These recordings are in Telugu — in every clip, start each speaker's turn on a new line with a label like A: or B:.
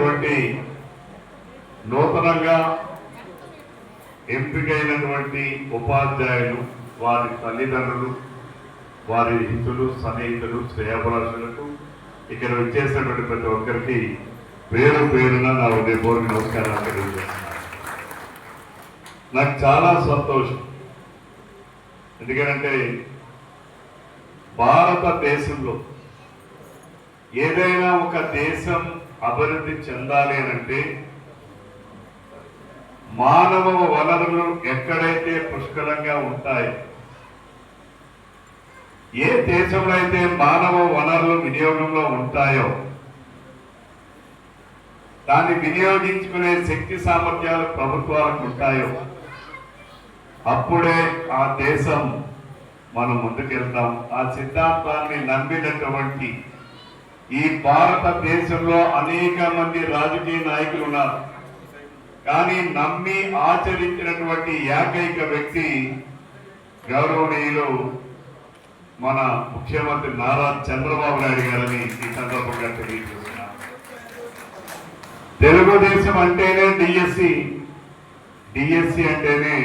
A: చేసినటువంటి నూతనంగా ఎంపికైనటువంటి ఉపాధ్యాయులు వారి తల్లిదండ్రులు వారి హితులు సన్నిహితులు శ్రేయభిలాషులకు ఇక్కడ వచ్చేసినటువంటి ప్రతి ఒక్కరికి పేరు పేరున నా హృదయపూర్వక నమస్కారాలు తెలియజేస్తున్నాను. నాకు చాలా సంతోషం. ఎందుకంటే భారతదేశంలో ఏదైనా ఒక దేశం అభివృద్ధి చెందాలి అంటే మానవ వనరులు ఎక్కడైతే పుష్కలంగా ఉంటాయి ఏ దేశంలో అయితే మానవ వనరులు వినియోగంలో ఉంటాయో దాన్ని వినియోగించుకునే శక్తి సామర్థ్యాలు ప్రభుత్వాలకు ఉంటాయో అప్పుడే ఆ దేశం మనం ముందుకెళ్తాం. ఆ సిద్ధాంతాన్ని నమ్మినటువంటి ఈ భారతదేశంలో అనేక మంది రాజకీయ నాయకులు ఉన్నారు. కానీ నమ్మి ఆచరించినటువంటి ఏకైక వ్యక్తి గౌరవనీయులు మన ముఖ్యమంత్రి నారా చంద్రబాబు నాయుడు గారని ఈ సందర్భంగా తెలియజేస్తున్నా తెలుగుదేశం అంటేనే డిఎస్సి. డిఎస్సి అంటేనే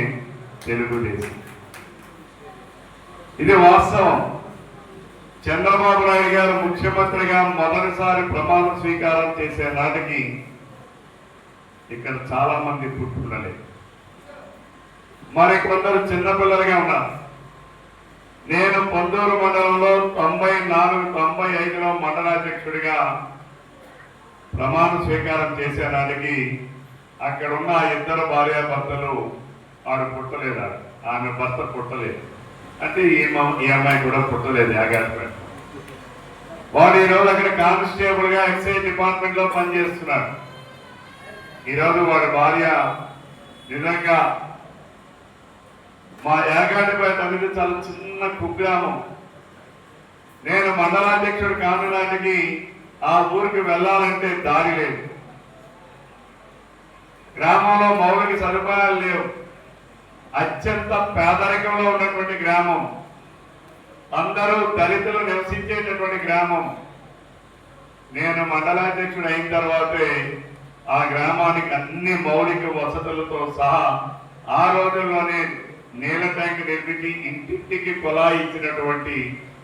A: తెలుగుదేశం. ఇది వాస్తవం. చంద్రబాబు నాయుడు గారు ముఖ్యమంత్రిగా మొదటిసారి ప్రమాణ స్వీకారం చేసే నాటికి ఇక్కడ చాలా మంది పుట్టుకునలేదు మరి కొందరు చిన్నపిల్లలుగా ఉన్నారు. నేను పొందూరు మండలంలో తొంభై నాలుగు తొంభై ఐదులో మండలాధ్యక్షుడిగా ప్రమాణ స్వీకారం చేసే నాటికి అక్కడున్న ఆ ఇద్దరు భార్యాభర్తలు ఆడు పుట్టలేదు? ఆమె భర్త పుట్టలేదు. అంటే ఈ ఈ అమ్మాయి కూడా పుట్టలేదు యాగాడిపేట వాడు ఈ రోజు అక్కడ కానిస్టేబుల్గా ఎక్సైజ్ డిపార్ట్మెంట్లో పనిచేస్తున్నారు ఈరోజు వాడి భార్య నిజంగా మా యాగాడిపేట అనేది చాలా చిన్న కుగ్రామం. నేను మండలాధ్యక్షుడు కానడానికి ఆ ఊరికి వెళ్ళాలంటే దారి లేదు. గ్రామంలో మౌలిక సదుపాయాలు లేవు. అత్యంత పేదరికంలో ఉన్నటువంటి గ్రామం. అందరూ దళితులు నివసించేటటువంటి గ్రామం. నేను మండలాధ్యక్షుడు అయిన తర్వాతే ఆ గ్రామానికి అన్ని మౌలిక వసతులతో సహా ఆ రోజుల్లోనే నీళ్ళ ట్యాంక్ నిర్మించి ఇంటింటికి కులాయి ఇచ్చినటువంటి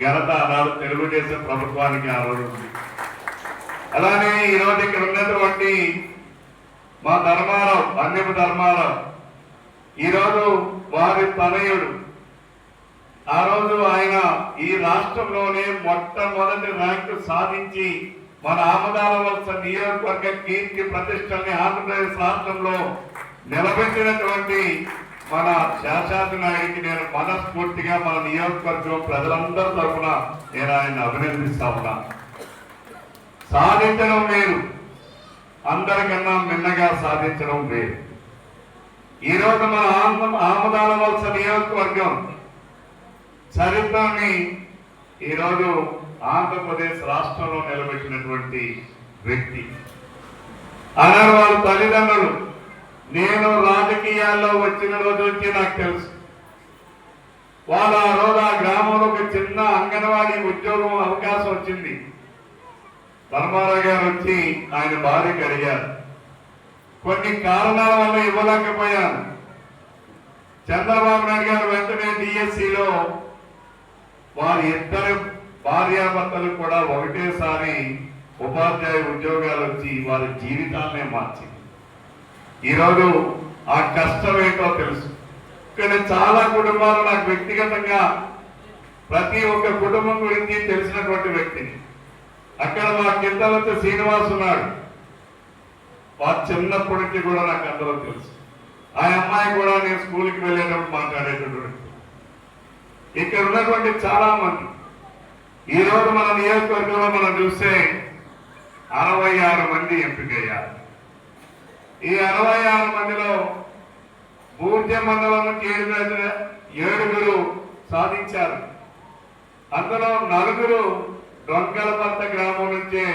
A: ఘనత ఆనాడు తెలుగుదేశం ప్రభుత్వానికి ఆ రోజు ఉంది. అలానే ఈరోజు ఇక్కడ ఉన్నటువంటి మా ధర్మారావు అన్యపు ధర్మారావు ఈరోజు వారి తనయుడు. ఆ రోజు ఆయన ఈ రాష్ట్రంలోనే మొట్టమొదటి ర్యాంకు సాధించి మన ఆమదాల వలస నియోజకవర్గ కీర్తి ప్రతిష్టల్ని ఆంధ్రప్రదేశ్ రాష్ట్రంలో నిలబెట్టినటువంటి మన శాశాద్రి నాయుడికి నేను మనస్ఫూర్తిగా మన నియోజకవర్గం ప్రజలందరి తరఫున నేను ఆయన అభినందిస్తా ఉన్నా. సాధించడం వేరు. అందరికన్నా మిన్నగా సాధించడం వేరు. ఈ రోజు మన ఆంధ్ర ఆమదాల వలస నియోజకవర్గం చరిత్రని ఈరోజు ఆంధ్రప్రదేశ్ రాష్ట్రంలో నిలబెట్టినటువంటి వ్యక్తి. ఆనాడు వాళ్ళ తల్లిదండ్రులు నేను రాజకీయాల్లో వచ్చిన రోజు నుంచి నాకు తెలుసు. వాళ్ళ ఆ రోజు ఆ గ్రామంలో ఒక చిన్న అంగన్వాడీ ఉద్యోగం అవకాశం వచ్చింది. ధర్మారావు గారు వచ్చి ఆయన భార్యకి అడిగారు కొన్ని కారణాల వల్ల ఇవ్వలేకపోయాను. చంద్రబాబు నాయుడు గారు వెంటనే డిఎస్సిలో వారి ఇద్దరు భార్యాభర్తలు కూడా ఒకటేసారి ఉపాధ్యాయ ఉద్యోగాలు వచ్చి వారి జీవితాలనే మార్చింది ఈరోజు ఆ కష్టం ఏంటో తెలుసు. కానీ చాలా కుటుంబాలు నాకు వ్యక్తిగతంగా ప్రతి ఒక్క కుటుంబం గురించి తెలిసినటువంటి వ్యక్తిని. అక్కడ మా కింద వచ్చే శ్రీనివాస్ ఉన్నాడు. వారు చిన్నప్పటికి కూడా నాకు అందరూ తెలుసు. ఆ అమ్మాయి కూడా నేను స్కూల్కి వెళ్ళేటప్పుడు మాట్లాడేటటువంటి ఇక్కడ ఉన్నటువంటి చాలా మంది ఈ రోజు మన నియోజకవర్గంలో మనం చూస్తే అరవై ఆరు మంది ఎంపికయ్యారు. ఈ అరవై ఆరు మందిలో పూర్తి మండలం నుంచి ఏడు ఏడుగురు సాధించారు. అందులో నలుగురు డొంకలపర్త గ్రామం నుంచే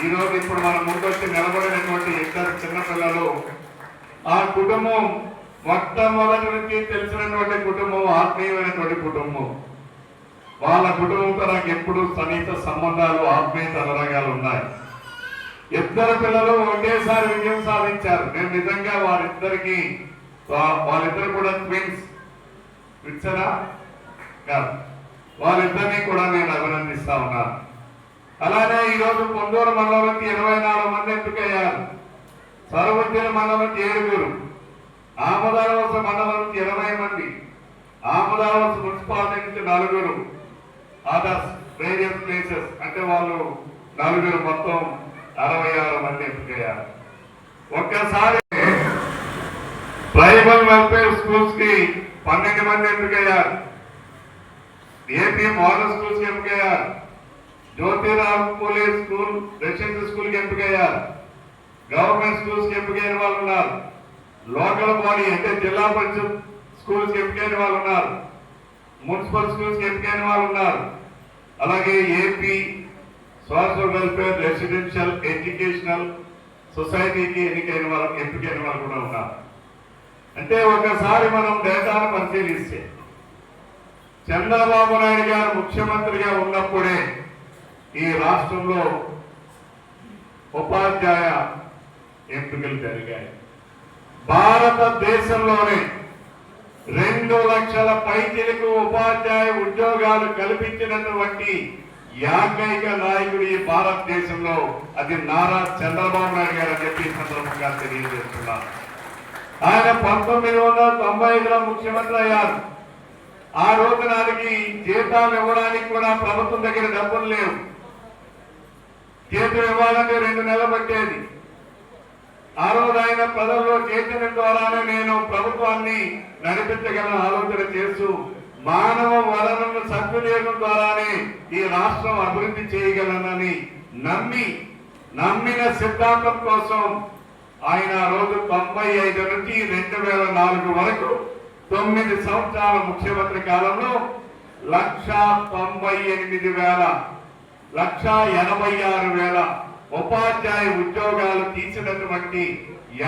A: ఈ రోజు ఇప్పుడు మన ముందొచ్చి నిలబడినటువంటి ఇద్దరు చిన్నపిల్లలు ఆ కుటుంబం మొట్టమొదటి నుంచి తెలిసినటువంటి కుటుంబం ఆత్మీయమైనటువంటి కుటుంబం. వాళ్ళ కుటుంబంతో నాకు ఎప్పుడు సన్నిహిత సంబంధాలు ఆత్మీయ అనురాగాలు ఉన్నాయి. ఇద్దరు పిల్లలు ఒకేసారి విజయం సాధించారు. నేను నిజంగా వారిద్దరికి వాళ్ళిద్దరు కూడా ట్విన్స్ ట్విన్సరా కాదు. వాళ్ళిద్దరినీ కూడా నేను అభినందిస్తా ఉన్నాను. అలానే ఈరోజు పొందూరు మండలంకి ఇరవై నాలుగు మంది ఎంపికయ్యారు. సర్వోద్యన మండలం నుంచి ఏడుగురు. ఆమదారవలస మండలం నుంచి ఇరవై మంది. ఆమదారవలస మున్సిపాలిటీ నుంచి నలుగురు. అదర్స్ వేరియస్ ప్లేసెస్ అంటే వాళ్ళు నలుగురు మొత్తం అరవై ఆరు మంది ఎంపికయ్యారు. ఒక్కసారి ట్రైబల్ వెల్ఫేర్ స్కూల్స్కి పన్నెండు మంది ఎంపికయ్యారు. ఏపీ మోడల్ స్కూల్స్కి ఎంపికయ్యారు. జ్యోతిరామ్ పూలే స్కూల్ రెసిడెన్షియల్ స్కూల్కి ఎంపికయ్యారు. గవర్నమెంట్ స్కూల్స్కి ఎంపికైన వాళ్ళు ఉన్నారు. లోకల్ బాడీ అంటే జిల్లా పరిషత్ స్కూల్స్కి ఎంపికైన వాళ్ళు ఉన్నారు. మున్సిపల్ స్కూల్స్కి ఎంపికైన వాళ్ళు ఉన్నారు. అలాగే AP social welfare residential educational సొసైటీకి ఎన్నికైన వాళ్ళు ఎంపికైన వాళ్ళు కూడా ఉన్నారు. అంటే ఒకసారి మనం డేటాను పరిశీలిస్తే చంద్రబాబు నాయుడు గారు ముఖ్యమంత్రిగా ఉన్నప్పుడే ఈ రాష్ట్రంలో ఉపాధ్యాయ ఎంపికలు జరిగాయి. భారతదేశంలోనే రెండు లక్షల పైచిలకు ఉపాధ్యాయ ఉద్యోగాలు కల్పించినటువంటి ఏకైక నాయకుడు ఈ భారతదేశంలో అది నారా చంద్రబాబు నాయుడు గారు అని చెప్పి సందర్భంగా తెలియజేస్తున్నారు. ఆయన పంతొమ్మిది వందల తొంభై ఐదులో ముఖ్యమంత్రి అయ్యారు. ఆ రోజు నాటికి జీతాలు ఇవ్వడానికి కూడా ప్రభుత్వం దగ్గర డబ్బులు లేవు. చేతులు ఇవ్వాలంటే రెండు నెలలు పట్టేది. ఆ రోజు ఆయన పదవిలో చేసిన ద్వారానే నేను ప్రభుత్వాన్ని నడిపించగల ఆలోచన చేస్తూ మానవ వనరులను సద్వినియోగం ద్వారానే ఈ రాష్ట్రం అభివృద్ధి చేయగలనని నమ్మి నమ్మిన సిద్ధాంతం కోసం ఆయన రోజు తొంభై ఐదు నుంచి రెండు వేల నాలుగు వరకు తొమ్మిది సంవత్సరాల ముఖ్యమంత్రి కాలంలో లక్ష తొంభై ఎనిమిది వేల లక్ష ఎనభై ఆరు వేల ఉపాధ్యాయ ఉద్యోగాలు తీసినటువంటి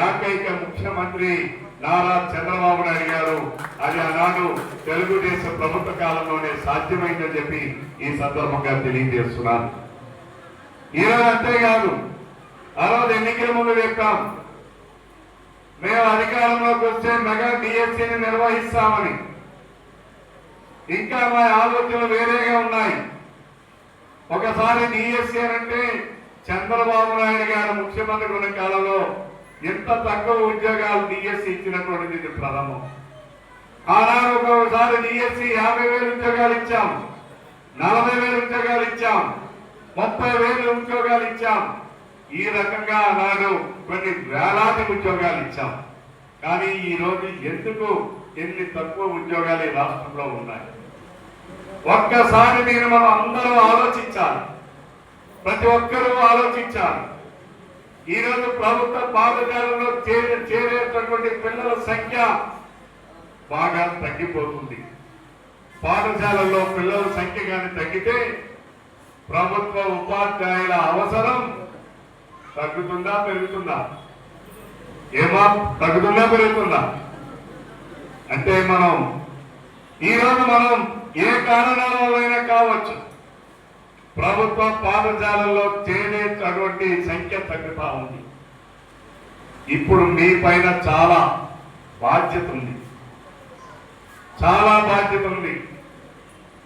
A: ఏకైక ముఖ్యమంత్రి నారా చంద్రబాబు నాయుడు గారు అది ఆనాడు తెలుగుదేశం ప్రభుత్వ కాలంలోనే సాధ్యమైందని చెప్పి ఈ సందర్భంగా తెలియజేస్తున్నాను. ఈరోజు అంతేకాదు అరవై ఎన్నికల ముందు చెప్పాం మేము అధికారంలోకి వస్తే మెగా డిఎస్సీని నిర్వహిస్తామని. ఇంకా మా ఆలోచనలు వేరేగా ఉన్నాయి. ఒకసారి డిఎస్సీ అంటే చంద్రబాబు నాయుడు గారు ముఖ్యమంత్రి ఉన్న కాలంలో ఎంత తక్కువ ఉద్యోగాలు డిఎస్సి ఇచ్చినటువంటిది ఇది ప్రథమం. ఆనాడు ఒకసారి డిఎస్సి యాభై వేలు ఉద్యోగాలు ఇచ్చాం. నలభై వేలు ఉద్యోగాలు ఇచ్చాం. ముప్పై వేలు ఉద్యోగాలు ఇచ్చాం. ఈ రకంగా ఆనాడు కొన్ని వేలాది ఉద్యోగాలు ఇచ్చాం. కానీ ఈ రోజు ఎందుకు ఎన్ని తక్కువ ఉద్యోగాలు రాష్ట్రంలో ఉన్నాయి? ఒక్కసారి నేను మనం అందరూ ఆలోచించాలి. ప్రతి ఒక్కరూ ఆలోచించాలి. ఈరోజు ప్రభుత్వ పాఠశాలలో చేరే చేరేటటువంటి పిల్లల సంఖ్య బాగా తగ్గిపోతుంది. పాఠశాలల్లో పిల్లల సంఖ్య కానీ తగ్గితే ప్రభుత్వ ఉపాధ్యాయుల అవసరం తగ్గుతుందా పెరుగుతుందా? ఏమా తగ్గుతుందా పెరుగుతుందా? అంటే మనం ఈ రోజు మనం ఏ కారణాల వల్ల కావచ్చు. ప్రభుత్వ పాఠశాలల్లో చేరేటటువంటి సంఖ్య తగ్గుతా ఉంది. ఇప్పుడు మీ పైన చాలా బాధ్యత ఉంది. చాలా బాధ్యత ఉంది.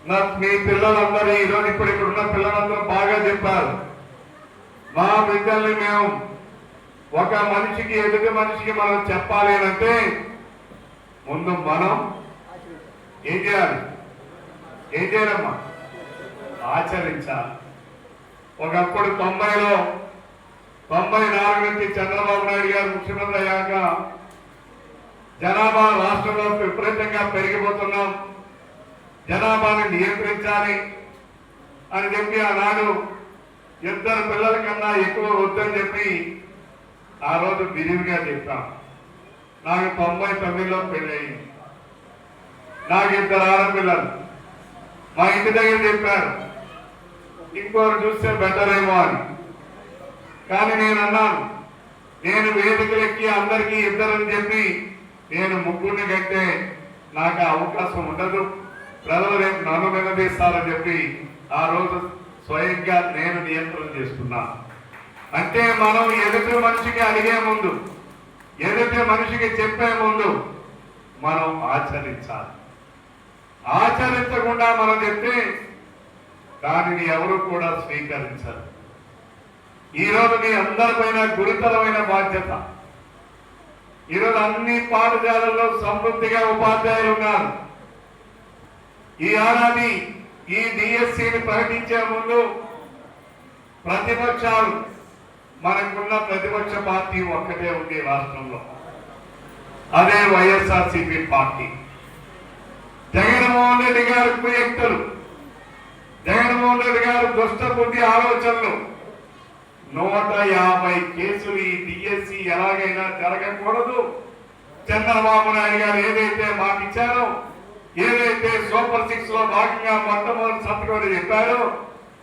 A: నా మీ పిల్లలందరూ ఈరోజు ఇప్పుడు ఇక్కడ ఉన్న పిల్లలందరూ బాగా చెప్పారు. మా బిడ్డల్ని మేము ఒక మనిషికి ఎదుటి మనిషికి మనం చెప్పాలి అంటే ముందు మనం ఏం చేయాలి? ఏం చేయాలమ్మా? ఆచరించాలి ఒకప్పుడు తొంభైలో తొంభై నాలుగు నుంచి చంద్రబాబు నాయుడు గారు ముఖ్యమంత్రి అయ్యాక జనాభా రాష్ట్రంలో విపరీతంగా పెరిగిపోతున్నాం. జనాభాని నియంత్రించాలి అని చెప్పి ఆనాడు ఇద్దరు పిల్లల కన్నా ఎక్కువ వద్దని చెప్పి ఆ రోజు విరివిగా చెప్పాం. నాకు తొంభై తొమ్మిదిలో పెళ్ళయింది. నాకు ఇద్దరు ఆడపిల్లలు. మా ఇంటి దగ్గర చెప్పారు. ఇంకోరు చూస్తే బెటర్ ఏమో అని. కానీ నేను అన్నాను నేను వేదికలెక్కి అందరికీ ఇద్దరని చెప్పి నేను ముగ్గురిని కంటే నాకు ఆ అవకాశం ఉండదు. ప్రజలు రేపు నన్ను నిలదీస్తారని చెప్పి ఆ రోజు స్వయంగా నేను నియంత్రణ చేసుకున్నాను అంటే మనం ఎదుటి మనిషికి అడిగే ముందు ఎదుటి మనిషికి చెప్పే ముందు మనం ఆచరించాలి. ఆచరించకుండా మనం చెప్తే దానిని ఎవరు కూడా స్వీకరించరు. ఈరోజు మీ అందరిపైన గురుతరమైన బాధ్యత. ఈరోజు అన్ని పాఠశాలల్లో సమృద్ధిగా ఉపాధ్యాయులు ఉన్నారు. ఈ ఏడాది ఈ డిఎస్సిని ప్రకటించే ముందు ప్రతిపక్షాలు మనకున్న ప్రతిపక్ష పార్టీ ఒక్కటే ఉంది రాష్ట్రంలో. అదే వైఎస్ఆర్సీపీ పార్టీ. జగన్మోహన్ రెడ్డి గారి కుయక్తులు జగన్మోహన్ రెడ్డి గారు దుష్ట బుద్ధి ఆలోచనలు. నూట యాభై కేసులు ఈ డిఎస్సి ఎలాగైనా జరగకూడదు. చంద్రబాబు నాయుడు గారు ఏదైతే మాకు ఇచ్చారో ఏదైతే సూపర్ సిక్స్లో భాగంగా మొట్టమొదటి సంతకం చెప్పారో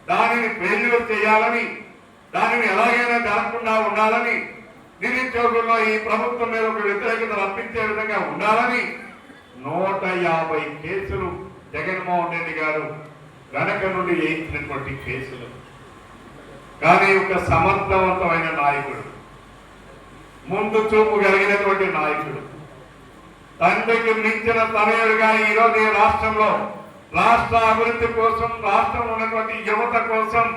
A: దానిని ఫెయిల్యూర్ చేయాలని దానిని ఎలాగైనా జరగకుండా ఉండాలని నిరుద్యోగుల్లో ఈ ప్రభుత్వం మీద ఒక వ్యతిరేకత రప్పించే విధంగా ఉండాలని నూట యాభై కేసులు జగన్మోహన్ రెడ్డి గారు వెనక నుండి వేయించినటువంటి కేసులు. కానీ ఒక సమర్థవంతమైన నాయకుడు ముందు చూపు కలిగినటువంటి నాయకుడు తండ్రికి మించిన తనయుడుగా ఈరోజు ఈ రాష్ట్రంలో రాష్ట్ర అభివృద్ధి కోసం రాష్ట్రం ఉన్నటువంటి యువత కోసం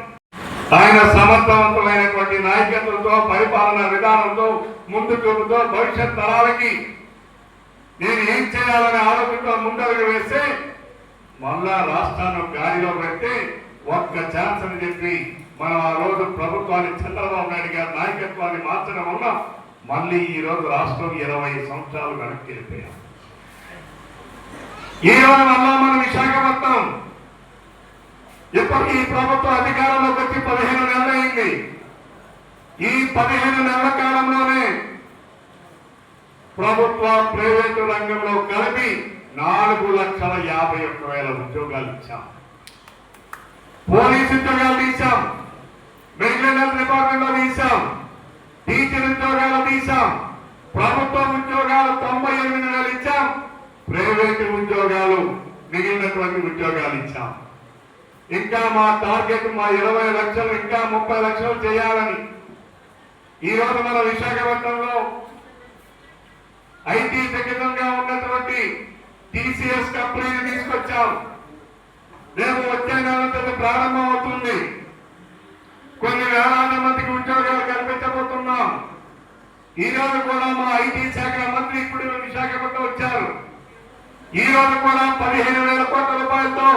A: ఆయన సమర్థవంతమైనటువంటి నాయకత్వంతో పరిపాలన విధానంతో ముందు చూపుతో భవిష్యత్ తరాలకి నేను ఏం చేయాలనే ఆలోచనతో ముందడుగు వేస్తే మళ్ళా రాష్ట్రాన్ని గాలిలో పెట్టి ఒక్క ఛాన్స్ అని చెప్పి మనం ఆ రోజు ప్రభుత్వాన్ని చంద్రబాబు నాయుడు గారి నాయకత్వాన్ని మార్చడం వల్ల మళ్ళీ ఈ రోజు రాష్ట్రం ఇరవై సంవత్సరాలు వెనక్కి వెళ్ళిపోయాం. ఈరోజు మళ్ళా మన విశాఖపట్నం ఇప్పటికీ ప్రభుత్వం అధికారంలోకి వచ్చి పదిహేను నెలలైంది ఈ పదిహేను నెలల కాలంలోనే ప్రభుత్వ ప్రైవేటు రంగంలో కలిపి నాలుగు లక్షల యాభై ఒక్క వేల ఉద్యోగాలు ఇచ్చాం. పోలీసు ఉద్యోగాలు తీసాం మెయింటెనెన్స్ డిపార్ట్మెంట్లో తీసాం టీచర్ ఉద్యోగాలు తీసాం ప్రభుత్వ ఉద్యోగాలు తొంభై ఎనిమిది వేలు ఇచ్చాం. ప్రైవేటు ఉద్యోగాలు మిగిలినటువంటి ఉద్యోగాలు ఇచ్చాం. ఇంకా మా టార్గెట్ మా ఇరవై లక్షలు ఇంకా ముప్పై లక్షలు చేయాలని ఈ రోజు మన విశాఖపట్నంలో ఐటీ సఖితంగా ఉన్నటువంటి టీసీఎస్ కంపెనీని తీసుకొచ్చాం. రేపు వచ్చే నెలతో ప్రారంభం అవుతుంది. కొన్ని వేలాది మందికి ఉద్యోగాలు కల్పించబోతున్నాం. ఈ రోజు కూడా మా ఐటీ శాఖ మంత్రి ఇప్పుడు విశాఖపట్నం వచ్చారు. ఈ రోజు కూడా పదిహేను వేల కోట్ల రూపాయలతో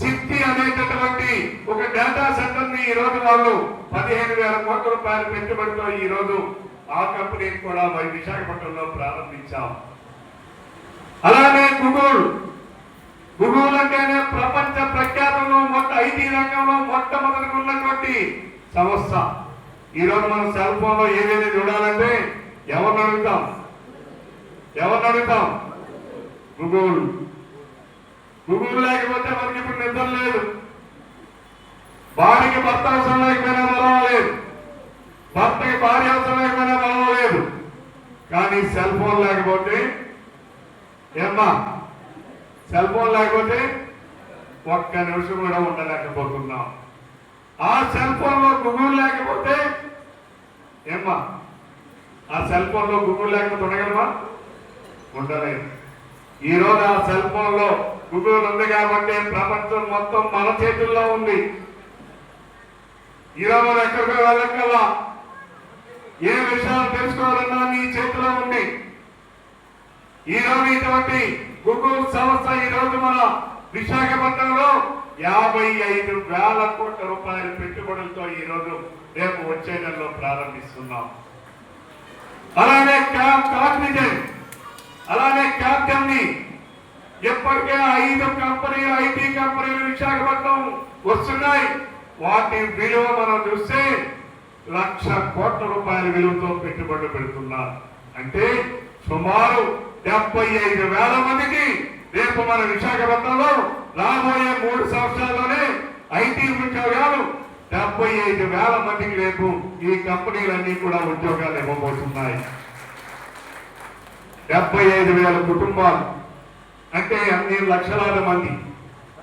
A: సిద్ధి అనేటటువంటి ఒక డేటా సెంటర్ని ఈ రోజు వాళ్ళు పదిహేను వేల కోట్ల రూపాయల పెట్టుబడితో ఈ రోజు ఆ కంపెనీని కూడా మరి విశాఖపట్నంలో ప్రారంభించాం. అలానే గూగుల్ గూగుల్ అంటేనే ప్రపంచ ప్రఖ్యాతంలో మొట్ట ఐటీ రంగంలో మొట్టమొదటి ఉన్నటువంటి సంస్థ. ఈ రోజు మనం సెల్ ఫోన్లో ఏదైనా చూడాలంటే ఎవరిని అడుగుతాం? ఎవరిని అడుగుతాం? గూగుల్ గూగుల్ లేకపోతే మనకి ఇప్పుడు నిద్ర లేదు. భార్యకి భర్త అవసరం లేకపోయినా మరవలేదు. భర్తకి భార్య అవసరం లేకపోయినా లేదు. కానీ సెల్ ఫోన్ లేకపోతే ఏమ్మా సెల్ ఫోన్ లేకపోతే ఒక్క నిమిషం కూడా ఉండలేకపోతున్నాం. ఆ సెల్ ఫోన్లో గూగుల్ లేకపోతే ఏమ్మా ఆ సెల్ ఫోన్లో గూగుల్ లేకపోతే ఉండగలమా? ఉండలేదు. ఈ రోజు ఆ సెల్ ఫోన్లో గూగుల్ ఉంది కాబట్టి ప్రపంచం మొత్తం మన చేతుల్లో ఉంది. ఈ రోజు ఎక్కడికి వెళ్ళక్కల్లా ఏ విషయాలు తెలుసుకోవాలన్నా నీ చేతిలో ఉంది? ఈ రోజు ఇటువంటి గూగుల్ సంస్థ ఈ రోజు మన విశాఖపట్నంలో యాభై ఐదు వేల కోట్ల రూపాయల పెట్టుబడులతో ఈ రోజు రేపు వచ్చే నెలలో ప్రారంభిస్తున్నాం. అలానే క్యాంప్ కాగ్నిజెంట్ అలానే క్యాప్టెన్ని ఇప్పటికే ఐదు కంపెనీలు ఐటీ కంపెనీలు విశాఖపట్నం వస్తున్నాయి. వాటి విలువ మనం చూస్తే లక్ష కోట్ల రూపాయల విలువతో పెట్టుబడులు పెడుతున్నారు. అంటే సుమారు డెబ్బై ఐదు వేల మందికి రేపు మన విశాఖపట్నంలో రాబోయే మూడు సంవత్సరాల్లోనే ఐటీ ఉద్యోగాలు డెబ్బై ఐదు వేల మందికి రేపు ఈ కంపెనీలన్నీ కూడా ఉద్యోగాలు ఇవ్వబోతున్నాయి. డెబ్బై ఐదు వేల కుటుంబాలు. అంటే అన్ని లక్షలాది మంది.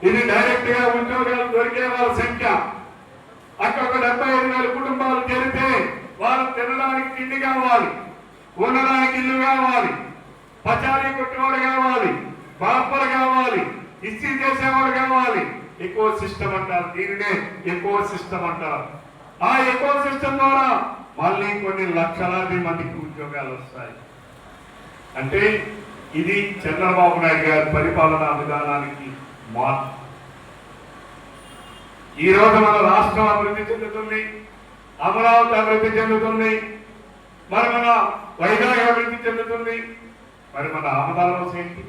A: ఇది డైరెక్ట్గా ఉద్యోగాలు దొరికే వాళ్ళ సంఖ్య. అక్కడ ఒక డెబ్బై ఐదు వేల కుటుంబాలు చేరితే వాళ్ళు తినడానికి తిండి కావాలి ఉండడానికి ఇల్లు కావాలి పచారీ కొట్టేవాడు కావాలి బాపలు కావాలి ఇస్త్రీ చేసేవాడు కావాలి. ఎక్కువ సిస్టమ్ అంటారు దీనినే ఎక్కువ సిస్టమ్ అంటారు. ఆ ఎక్కువ సిస్టమ్ ద్వారా మళ్ళీ కొన్ని లక్షలాది మందికి ఉద్యోగాలు వస్తాయి. అంటే ఇది చంద్రబాబు నాయుడు గారి పరిపాలనా విధానానికి మార్పు. ఈ రోజు మన రాష్ట్రం అభివృద్ధి చెందుతుంది అమరావతి అభివృద్ధి చెందుతుంది మరి మన వైజాగ్ అభివృద్ధి చెందుతుంది మరి మన ఆమదాలవలసి ఏంటి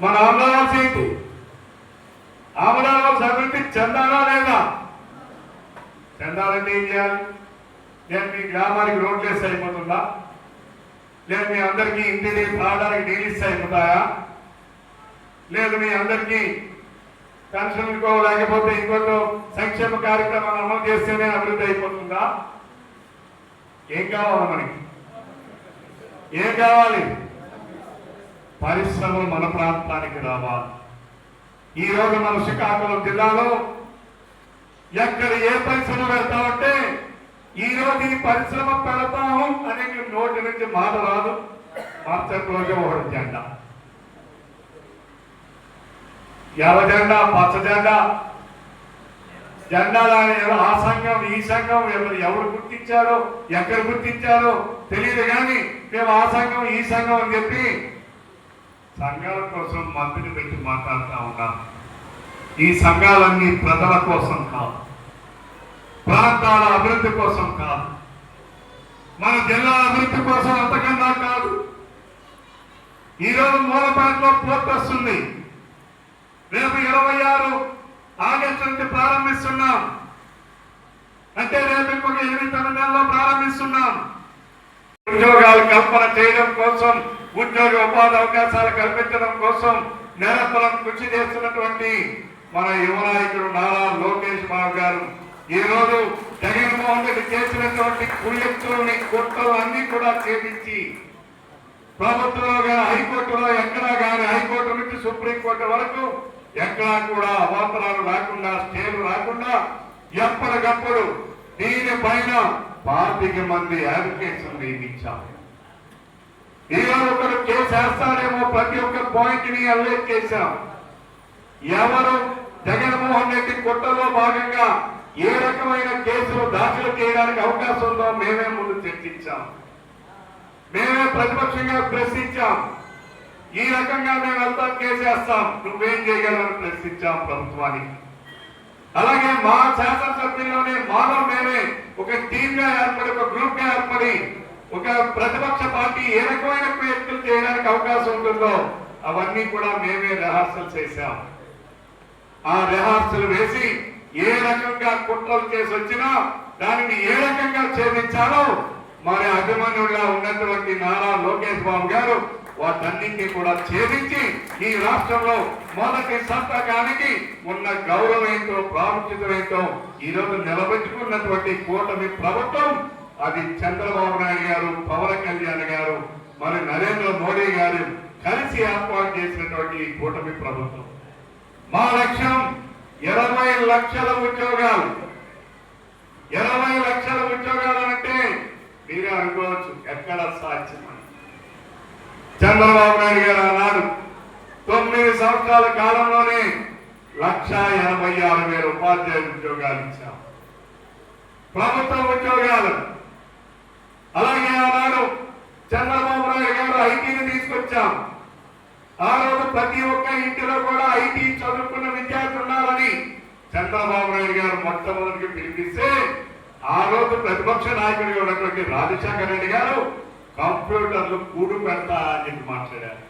A: మన ఆమదాలవలసి ఏంటి ఆమదాలవలసి అభివృద్ధి చెందాలా లేదా? చెందాలంటే ఏం చేయాలి? నేను మీ గ్రామానికి రోడ్లు వేసి అయిపోతుందా? లేదు మీ అందరికీ ఇంటిని రావడానికి నీళ్ళు అయిపోతాయా? లేదు మీ అందరికీ పెన్షన్కో లేకపోతే ఇంకొక సంక్షేమ కార్యక్రమాలు అమలు చేస్తేనే అభివృద్ధి అయిపోతుందా? ఏం కావాలి మనకి? ఏం కావాలి? పరిశ్రమలు మన ప్రాంతానికి రావాలి. ఈ రోజు మన శ్రీకాకుళం జిల్లాలో ఎక్కడ ఏ పరిశ్రమ పెడతామంటే ఈ రోజు ఈ పరిశ్రమ పెడతాము అనే నోటి నుంచి మాట రాదు. మరుసటి రోజే ఒకటి జెండా. ఎర్ర జెండా పచ్చ జెండా. జెండాలు ఆ సంఘం ఈ సంఘం ఎవరు ఎవరు గుర్తించారో ఎక్కడ గుర్తించారో తెలియదు కానీ మేము ఆ సంఘం ఈ సంఘం అని చెప్పి సంఘాల కోసం మంత్రిని పెట్టి మాట్లాడుతూ ఉన్నాం ఈ సంఘాలన్నీ ప్రజల కోసం కాదు. ప్రాంతాల అభివృద్ధి కోసం కాదు. మన జిల్లా అభివృద్ధి కోసం అంతకన్నా కాదు. ఈరోజు మూలపేటలో పోర్ట్ వస్తుంది. రేపు ఇరవై ఆరు ఆగస్టు నుండి ప్రారంభిస్తున్నాం. అంటే రేపు ఇంకొక ఎనిమిది తొమ్మిది నెలలో ప్రారంభిస్తున్నాం. ఉద్యోగాలు కల్పన చేయడం కోసం ఉద్యోగ ఉపాధి అవకాశాలు కల్పించడం కోసం నిరంతరం కృషి చేస్తున్నటువంటి మన యువనాయకుడు నారా లోకేష్ బాబు గారు. ఈ రోజు జగన్మోహన్ రెడ్డి చేసినటువంటి కుళ్ళెత్తుల్ని కుట్రలు అన్ని కూడా ఛేదించి ప్రభుత్వంలో కానీ హైకోర్టులో ఎక్కడా కానీ హైకోర్టు నుంచి సుప్రీంకోర్టు వరకు ఎక్కడా కూడా అవాంతరాలు రాకుండా స్టేలు రాకుండా ఎప్పటికప్పుడు దీనిపైన పాతిక మంది అడ్వకేట్స్ నియమించాం ఈరోజు ఒకరు కేసు వేస్తారేమో ప్రతి ఒక్క పాయింట్ని అల్లేట్ చేశాం. ఎవరు జగన్మోహన్ రెడ్డి కుట్రలో భాగంగా ఏ రకమైన కేసులు దాఖలు చేయడానికి అవకాశం ఉందో మేమే ముందు చర్చించాం. మేమే ప్రతిపక్షంగా ప్రశ్నించాం. ఈ రకంగా మేము వెళ్తాం చేసేస్తాం. నువ్వేం చేయగలవని ప్రశ్నించాం ప్రభుత్వానికి అలాగే మా శాసనసభ్యుల్లోనే మాలో మేమే ఒక టీమ్గా ఏర్పడి ఒక గ్రూప్గా ఏర్పడి ఒక ప్రతిపక్ష పార్టీ ఏ రకమైన ప్రయత్నం చేయడానికి అవకాశం ఉంటుందో అవన్నీ కూడా మేమే రిహార్సల్ చేశాం. ఆ రిహార్సల్ వేసి ఏ రకంగా కుట్రలు చేసి వచ్చినా దానిని ఏ రకంగా ఛేదించాలో మరి అభిమన్యుడిగా ఉన్నటువంటి నారా లోకేష్ బాబు గారు వాటన్నింటినీ కూడా ఛేదించి ఈ రాష్ట్రంలో మొదటి సంతకానికి ఉన్న గౌరవం ఏంటో ప్రాముఖ్యత ఏంటో ఈ రోజు నిలబెట్టుకున్నటువంటి కూటమి ప్రభుత్వం అది చంద్రబాబు నాయుడు గారు పవన్ కళ్యాణ్ గారు మరి నరేంద్ర మోడీ గారు కలిసి ఏర్పాటు చేసినటువంటి ఈ కూటమి ప్రభుత్వం. మా లక్ష్యం ఇరవై లక్షల ఉద్యోగాలు. ఇరవై లక్షల ఉద్యోగాలు అంటే మీరే అనుకోవచ్చు ఎక్కడ సాధ్యమని చంద్రబాబు నాయుడు గారు అన్నారు. తొమ్మిది సంవత్సరాల కాలంలోనే లక్ష ఎనభై ఆరు వేల ఉపాధ్యాయ ఉద్యోగాలు ఇచ్చాం. ప్రభుత్వ ఉద్యోగాలు. అలాగే ఆనాడు చంద్రబాబు నాయుడు గారు ఐటీని తీసుకొచ్చాం. ఆ రోజు ప్రతి ఒక్క ఇంటిలో కూడా ఐటీ చదువుకున్న విద్యార్థులు ఉన్నారని చంద్రబాబు నాయుడు గారు మొట్టమొదటికి పిలిపిస్తే ఆ రోజు ప్రతిపక్ష నాయకుడిగా ఉన్నటువంటి రాజశేఖర రెడ్డి గారు. కంప్యూటర్లు కూడు పెడతా అని చెప్పి మాట్లాడారు.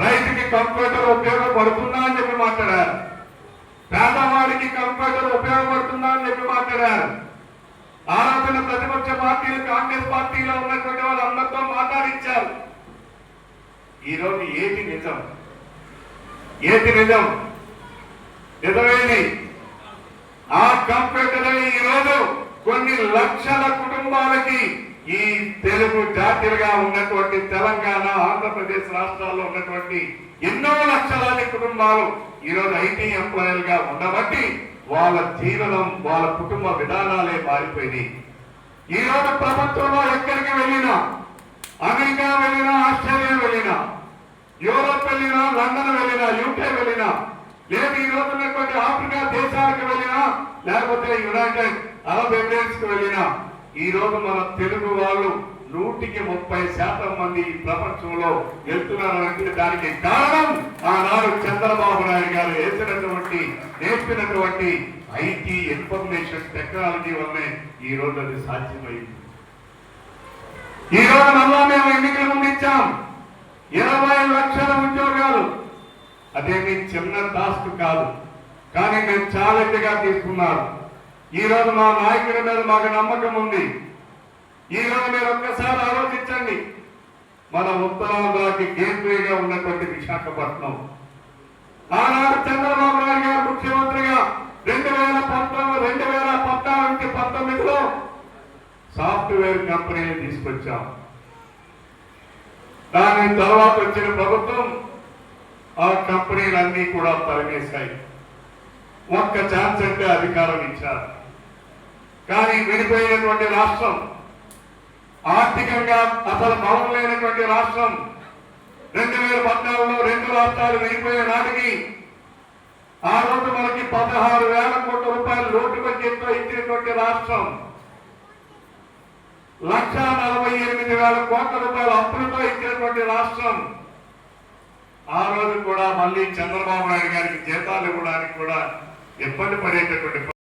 A: రైతుకి కంప్యూటర్ ఉపయోగపడుతుందా అని చెప్పి మాట్లాడారు. పేదవాడికి కంప్యూటర్ ఉపయోగపడుతుందా అని చెప్పి మాట్లాడారు. ఆ ప్రతిపక్ష పార్టీలు కాంగ్రెస్ పార్టీలో ఉన్నటువంటి వాళ్ళందరితో మాట్లాడించారు. ఈ రోజు ఏది నిజం? ఏది నిజం? నిజమేది ఆ కంప్యూటర్ ఈ రోజు కొన్ని లక్షల కుటుంబాలకి ఈ తెలుగు జాతిలుగా ఉన్నటువంటి తెలంగాణ ఆంధ్రప్రదేశ్ రాష్ట్రాల్లో ఉన్నటువంటి ఎన్నో లక్షలాది కుటుంబాలు ఈరోజు ఐటీ ఎంప్లాయీలు గా ఉండబట్టి వాళ్ళ జీవనం వాళ్ళ కుటుంబ విధానాలే మారిపోయినాయి. ఈ రోజు ఎక్కడికి వెళ్ళినా అమెరికా వెళ్ళినా ఆస్ట్రేలియా వెళ్ళినా యూరోప్ వెళ్ళినా లండన్ వెళ్ళినా యూకే వెళ్ళినా లేదు ఈ రోజు ఉన్నటువంటి ఆఫ్రికా దేశాలకు వెళ్ళినా లేకపోతే యునైటెడ్ అరబ్ ఎమిరేట్స్కు వెళ్ళినా ఈ రోజు మన తెలుగు వాళ్ళు నూటికి ముప్పై శాతం మంది ఈ ప్రపంచంలో వెళ్తున్నారంటే దానికి కారణం ఆనాడు చంద్రబాబు నాయుడు గారు వేసినటువంటి నేర్పినటువంటి ఐటీ ఇన్ఫర్మేషన్ టెక్నాలజీ వల్లనే ఈ రోజు అది సాధ్యమైంది. ఈ రోజు మళ్ళా మేము ఎన్నికల ముందు ఇచ్చాం. ఇరవై లక్షల ఉద్యోగాలు. అదేమి చిన్న టాస్క్ కాదు. కానీ మేము ఛాలెంజ్గా తీసుకున్నారు. ఈ రోజు మా నాయకుడి మీద మాకు నమ్మకం ఉంది. ఈ రోజు మీరు ఒక్కసారి ఆలోచించండి. మన ఉత్తరాంధ్రకి గేట్వేగా ఉన్నటువంటి విశాఖపట్నం. ఆనాడు చంద్రబాబు నాయుడు గారు ముఖ్యమంత్రిగా రెండు వేల పంతొమ్మిది రెండు వేల పద్నాలుగు పంతొమ్మిదిలో సాఫ్ట్వేర్ కంపెనీని తీసుకొచ్చాం. దాని తర్వాత వచ్చిన ప్రభుత్వం ఆ కంపెనీలన్నీ కూడా తరిమేశాయి. ఒక్క ఛాన్స్ అంటే అధికారం ఇచ్చారు. కానీ విడిపోయినటువంటి రాష్ట్రం ఆర్థికంగా అసలు బలం లేనటువంటి రాష్ట్రం రెండు వేల పద్నాలుగులో రెండు రాష్ట్రాలు విడిపోయే నాటికి ఆ రోజు మనకి పదహారు వేల కోట్ల రూపాయలు లోటు బడ్జెట్లో ఇచ్చినటువంటి రాష్ట్రం. లక్ష నలభై ఎనిమిది వేల కోట్ల రూపాయల అప్పులతో ఇచ్చినటువంటి రాష్ట్రం. ఆ రోజు కూడా మళ్ళీ చంద్రబాబు నాయుడు గారికి జీతాలు ఇవ్వడానికి కూడా ఇబ్బంది పడేటటువంటి